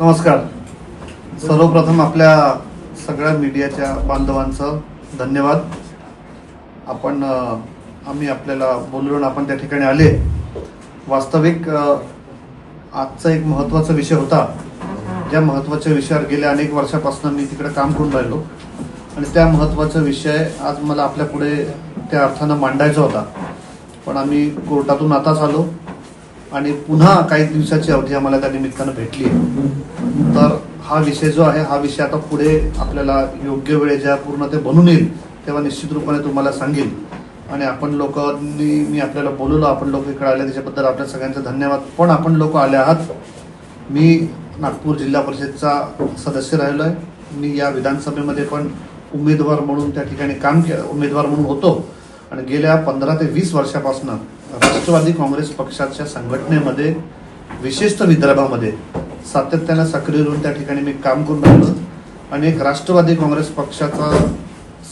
नमस्कार. सर्वप्रथम आपल्या सगळ्या मीडियाच्या बांधवांचं धन्यवाद. आपण आम्ही आपल्याला बोलवून आपण त्या ठिकाणी आले. वास्तविक आजचा एक महत्त्वाचा विषय होता. ज्या महत्त्वाच्या विषयावर गेल्या अनेक वर्षापासून मी तिकडे काम करून राहिलो. आणि त्या महत्त्वाचा विषय आज मला आपल्या पुढे त्या अर्थानं मांडायचा होता. पण आम्ही कोर्टातून आताच आलो. आणि पुन्हा काही दिवसाची अवधी आम्हाला त्या निमित्तानं भेटली तर हा विषय जो आहे हा विषय आता पुढे आपल्याला योग्य वेळे ज्या पूर्ण ते बनून येईल तेव्हा निश्चित रूपाने तुम्हाला सांगेल. आणि आपण लोकांनी मी आपल्याला बोलवलं आपण लोक इकडे आले त्याच्याबद्दल आपल्या सगळ्यांचा धन्यवाद. पण आपण लोक आले आहात. मी नागपूर जिल्हा परिषदचा सदस्य राहिलो आहे. मी या विधानसभेमध्ये पण उमेदवार म्हणून त्या ठिकाणी काम के उमेदवार म्हणून होतो. आणि गेल्या पंधरा ते वीस वर्षापासून राष्ट्रवादी काँग्रेस पक्षाच्या संघटनेमध्ये विशेषतः विदर्भामध्ये सातत्यानं सक्रिय होऊन त्या ठिकाणी मी काम करून राहिलो. आणि एक राष्ट्रवादी काँग्रेस पक्षाचा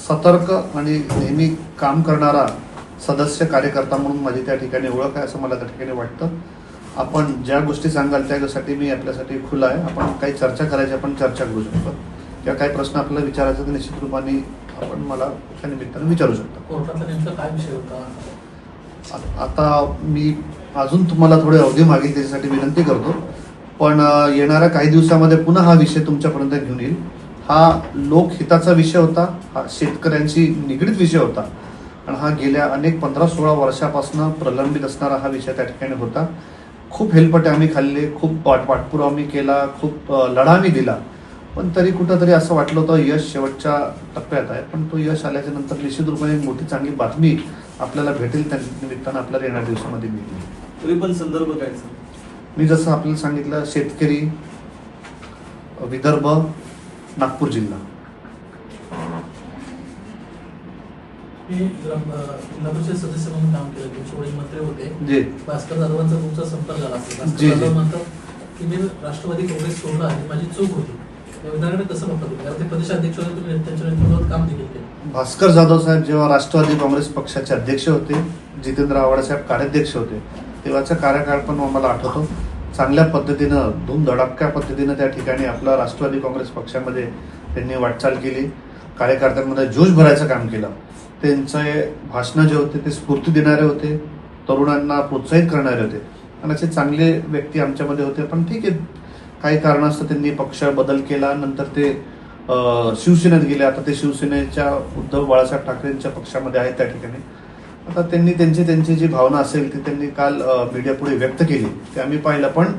सतर्क आणि नेहमी काम करणारा सदस्य कार्यकर्ता म्हणून माझी त्या ठिकाणी ओळख आहे असं मला त्या ठिकाणी वाटतं. आपण ज्या गोष्टी सांगाल त्यासाठी मी आपल्यासाठी खुला आहे. आपण काही चर्चा करायची आपण चर्चा करू शकतो. किंवा काही प्रश्न आपल्याला विचारायचा तर निश्चित रूपाने आपण मला त्या निमित्तानं विचारू शकतो. आता मी अजून तुम्हाला थोडे अवधी मागेल त्याच्यासाठी विनंती करतो. पण येणाऱ्या काही दिवसामध्ये पुन्हा हा विषय तुमच्यापर्यंत घेऊन येईल. हा लोकहिताचा विषय होता हा शेतकऱ्यांशी निगडीत विषय होता. आणि हा गेल्या अनेक पंधरा सोळा वर्षापासून प्रलंबित असणारा हा विषय त्या ठिकाणी होता. खूप हेलपटे आम्ही खाल्ले खूप पाठ पाठपुरावा आम्ही केला खूप लढा आम्ही दिला. पण तरी कुठंतरी असं वाटलं होतं यश शेवटच्या टप्प्यात आहे. पण तो यश आल्याच्यानंतर निश्चित रूपाने एक मोठी चांगली बातमी आपल्याला भेटेल त्या निमित्तानं आपल्याला येणाऱ्या दिवसामध्ये मिळेल तरी पण संदर्भ काय सर? मी जसं आपल्याला सांगितलं शेतकरी विदर्भ नागपूर जिल्हा. मी जरा, अ, जिल्हा परिषद सदस्य म्हणून काम केलं तुमचे वडील मंत्री होते. जे. भास्कर जाधवांचा तुमचा संपर्क झाला असेल. भास्कर जी, जी. जाधव म्हणतात की मी राष्ट्रवादी काँग्रेस सोडलं आणि माझी चूक होती. या विधानाकडे कसं बघता तुम्ही? कारण ते प्रदेशाध्यक्ष होते तुम्ही त्यांच्या नेतृत्वात काम देखील केलं. भास्कर जाधव साहेब जेव्हा राष्ट्रवादी काँग्रेस पक्षाचे अध्यक्ष होते जितेंद्र आव्हाड साहेब कार्याध्यक्ष होते तेव्हाचा कार्यकाळ पण मला आठवतो. चांगल्या पद्धतीनं धूमधडाक्या पद्धतीनं त्या ठिकाणी आपला राष्ट्रवादी काँग्रेस पक्षामध्ये त्यांनी वाटचाल केली. कार्यकर्त्यांमध्ये जोश भरायचं काम केलं. त्यांचे भाषणं जे होते ते स्फूर्ती देणारे होते तरुणांना प्रोत्साहित करणारे होते. आणि असे चांगले व्यक्ती आमच्यामध्ये होते पण ठीक आहे. काही कारणास्तव त्यांनी पक्ष बदल केला नंतर ते शिवसेनेत गेले. आता ते शिवसेनेच्या उद्धव बाळासाहेब ठाकरेंच्या पक्षामध्ये आहेत त्या ठिकाणी. आता त्यांनी त्यांची त्यांची जी भावना असेल ती त्यांनी काल मीडियापुढे व्यक्त केली. ते आम्ही पाहिलं पण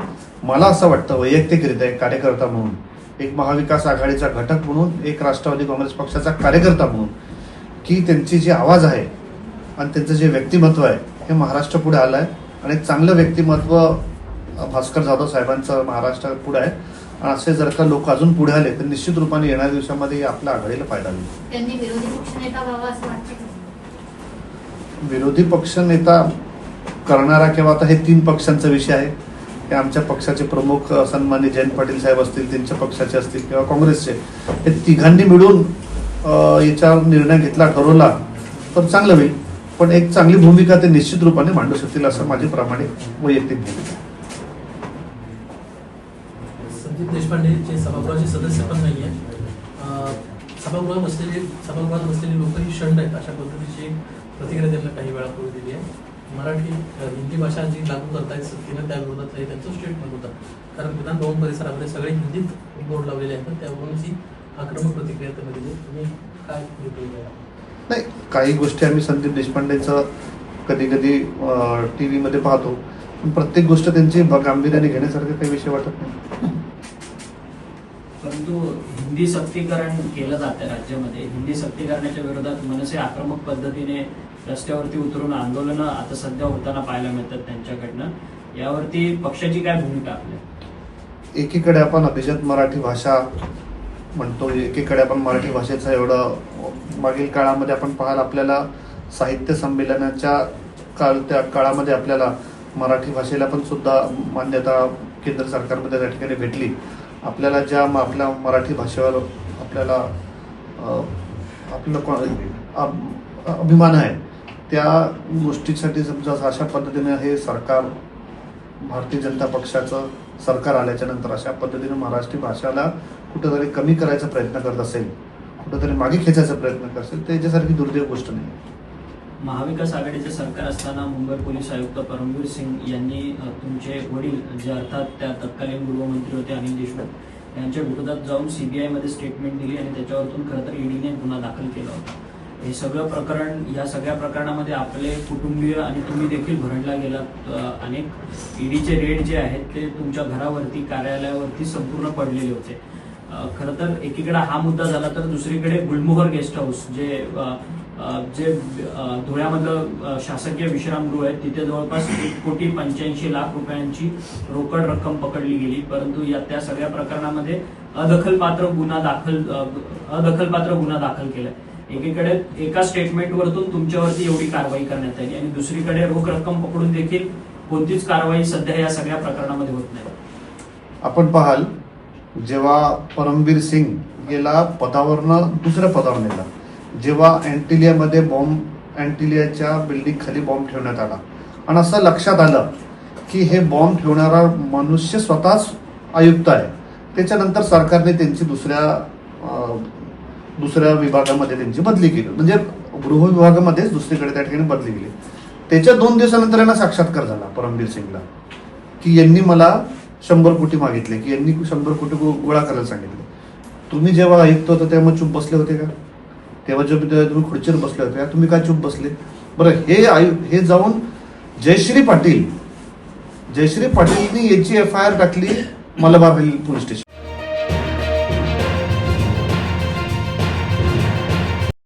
मला असं वाटतं वैयक्तिकरित्या एक कार्यकर्ता म्हणून एक महाविकास आघाडीचा घटक म्हणून एक राष्ट्रवादी काँग्रेस पक्षाचा कार्यकर्ता म्हणून की त्यांची जी आवाज आहे आणि त्यांचं जे व्यक्तिमत्व आहे हे महाराष्ट्र पुढे आलं आहे आणि चांगलं व्यक्तिमत्व भास्कर जाधव साहेबांचं महाराष्ट्र पुढे आहे. असे जर का लोक अजून पुढे आले तर निश्चित रूपाने येणाऱ्या दिवसामध्ये आपल्या आघाडीला फायदा होईल. विरोधी पक्ष नेता करणारा किंवा आता हे तीन पक्षांचा विषय आहे. हे आमच्या पक्षाचे प्रमुख अ, सन्माननीय जयंत पाटील साहेब असतील त्यांच्या पक्षाचे असतील किंवा काँग्रेसचे. हे तिघांनी मिळून याच्यावर निर्णय घेतला ठरवला तर चांगलं होईल. पण एक चांगली भूमिका ते निश्चित रूपाने मांडू शकतील असं माझी प्रामाणिक वैयक्तिक भूमिका अजित देशपांडे जे सभागृहाचे सदस्य पण नाही आहे सभागृहात बसलेले सभागृहात बसलेले लोक ही शंड आहेत. अशा पद्धतीची प्रतिक्रिया त्यांना काही वेळापूर्वी दिली आहे. मराठी हिंदी भाषा जी लागू करतायत सक्तीनं त्या विरोधात हे त्यांचं स्टेटमेंट होतं. कारण विधान भवन परिसरामध्ये सगळे हिंदीत बोर्ड लावलेले आहेत. तर त्यावरून ही आक्रमक प्रतिक्रिया त्यांना दिली तुम्ही काय नाही काही गोष्टी आम्ही संदीप देशपांडेचं कधी कधी टी व्हीमध्ये पाहतो. पण प्रत्येक गोष्ट त्यांची गांभीर्याने घेण्यासारखे काही विषय वाटत नाही. परंतु हिंदी सक्तीकरण केलं जातं राज्यामध्ये. हिंदी सक्तीकरणाच्या विरोधात मनसे आक्रमक पद्धतीने रस्त्यावरती उतरून आंदोलनं आता सध्या होताना पाहायला मिळतात त्यांच्याकडनं. यावरती पक्षाची काय भूमिका आपल्या? एकीकडे आपण अभिजात मराठी भाषा म्हणतो एकीकडे आपण मराठी भाषेचं एवढं मागील काळामध्ये आपण पाहाल आपल्याला साहित्य संमेलनाच्या काळ त्या काळामध्ये आपल्याला मराठी भाषेला पण सुद्धा मान्यता केंद्र सरकारमध्ये त्या ठिकाणी भेटली. आपल्याला ज्या आपल्या मराठी भाषेवर आपल्याला आपलं को- अभिमान आहे त्या गोष्टीसाठी समजा अशा पद्धतीने हे सरकार भारतीय जनता पक्षाचं सरकार आल्याच्यानंतर अशा पद्धतीने महाराष्ट्री भाषाला कुठेतरी कमी करायचा प्रयत्न करत असेल कुठेतरी मागे खेचायचा प्रयत्न करत असेल त्याच्यासारखी दुर्दैव गोष्ट नाही. महाविकास आघाडीचे सरकार असताना मुंबई पोलीस आयुक्त परमवीर सिंग यांनी तुमचे वडील जे अर्थात त्या तत्कालीन गृहमंत्री होते अनिल देशमुख यांच्या विरोधात जाऊन सीबीआयमध्ये स्टेटमेंट दिली आणि त्याच्यावरतून खरं तर ईडीने गुन्हा दाखल केला होता. हे सगळं प्रकरण या सगळ्या प्रकरणामध्ये आपले कुटुंबीय आणि तुम्ही देखील भरडला गेलात. अनेक ईडीचे रेड जे आहेत ते तुमच्या घरावरती कार्यालयावरती संपूर्ण पडलेले होते. खरं तर एकीकडे हा मुद्दा झाला तर दुसरीकडे गुलमोहर गेस्ट हाऊस जे जे धुळ्यामधलं शासकीय विश्रामगृह आहे तिथे जवळपास एक कोटी पंच्याऐंशी लाख रुपयांची रोकड रक्कम पकडली गेली. परंतु या त्या सगळ्या प्रकरणामध्ये अदखलपात्र गुन्हा दाखल अदखलपात्र गुन्हा दाखल केलाय. एकीकडे एका स्टेटमेंटवरतून तुमच्यावरती एवढी कारवाई करण्यात आली आणि दुसरीकडे रोख रक्कम पकडून देखील कोणतीच कारवाई सध्या या सगळ्या प्रकरणामध्ये होत नाही. आपण पाहाल जेव्हा परमवीर सिंग गेला पदावरनं दुसऱ्या पदावर नेला. जेव्हा अँटिलियामध्ये बॉम्ब अँटिलियाच्या बिल्डिंग खाली बॉम्ब ठेवण्यात आला. आणि असं लक्षात आलं की हे बॉम्ब ठेवणारा मनुष्य स्वतःच आयुक्त आहे. त्याच्यानंतर सरकारने त्यांची दुसऱ्या दुसऱ्या विभागामध्ये त्यांची बदली केली. म्हणजे गृह विभागामध्येच दुसरीकडे त्या ठिकाणी बदली केली. त्याच्या दोन दिवसानंतर यांना साक्षात्कार झाला परमबीर सिंगला. की यांनी मला शंभर कोटी मागितले की यांनी शंभर कोटी गो- गोळा करायला सांगितले. तुम्ही जेव्हा आयुक्त होता तेव्हा चुप बसले होते का? तेव्हा जेव्हा तुम्ही खुर्चीवर बसले होते तुम्ही काय चूप बसले? बरं हे आयु हे जाऊन जयश्री पाटील जयश्री पाटीलनी याची एफ आय आर टाकली मलबार हिल पोलीस स्टेशन.